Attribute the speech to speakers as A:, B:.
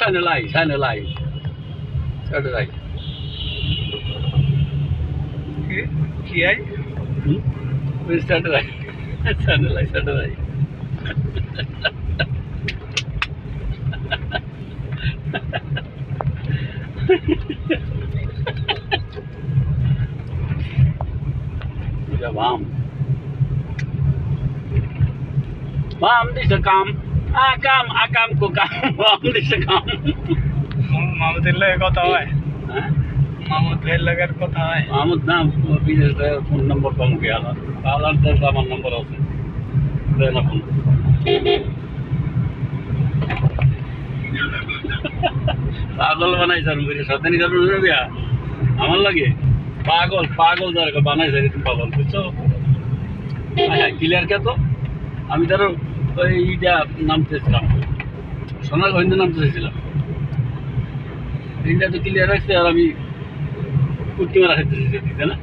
A: analyze, analyze,
B: analyze. Okay, GI?
A: Hmm? We'll standardize. Let's analyze, analyze. Bây giờ bom Bom đi sẽ cầm Ko kam. Warm, diese kam.
B: মামুদের লাগে কথা হয়?
A: হ্যাঁ?
B: মামুদ ভাইয়ের লাগার কথা হয়?
A: মাহমুদ নাম বিদেশ ফোন নম্বর কম কে আলার? আলার দেশ আমার নম্বর আছে। দেয় না ফোন। পাগল বানাইছে বলি সাথে বিয়া? আমার লাগে? পাগল পাগল যারা বানাইছে পাগল বুঝছ? ক্লিয়ার কে তো? আমি ধরো ওই নামতে চাইছিলাম সোনার গঞ্জে নামতে চাইছিলাম এইটা তো ক্লিয়ার রাখছে আর আমি কুট্টি মারা চাইছি না?